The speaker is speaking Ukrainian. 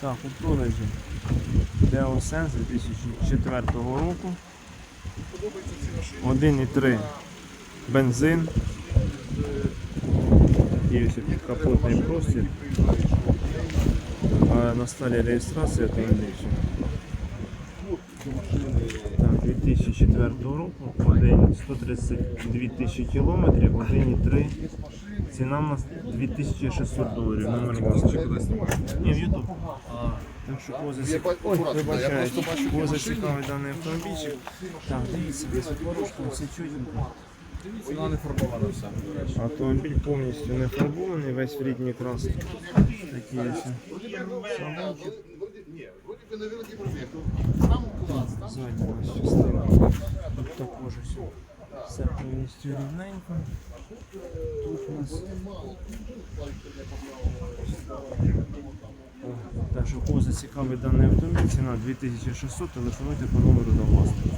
Так, у продажі Deosense 2004 року. 1,3 бензин. І ось тут капотний простір. А на столі реєстрації та Так, 2004 року, один 132 тисячі кілометрів, 1,3. Ціна у нас 2600 доларів, номер власності. Ні, в Ютуб. Так що кого зацікавить. Ой, вибачаю, кого зацікавить даний автомобільчик. Так, дивіться, без порушку, все чутенько. Вона не фарбована вся. до речі. Автомобіль повністю не фарбований, весь в рідній красці. Такі. Вроде, не, вроде бы, наверное, не пробег. Там класс, там Задня частина. Тут також все. Все повністю рівненько. Тут у нас. Так що кого зацікавить даний автомобіль, ціна 2600, телефонуйте по номеру до власника.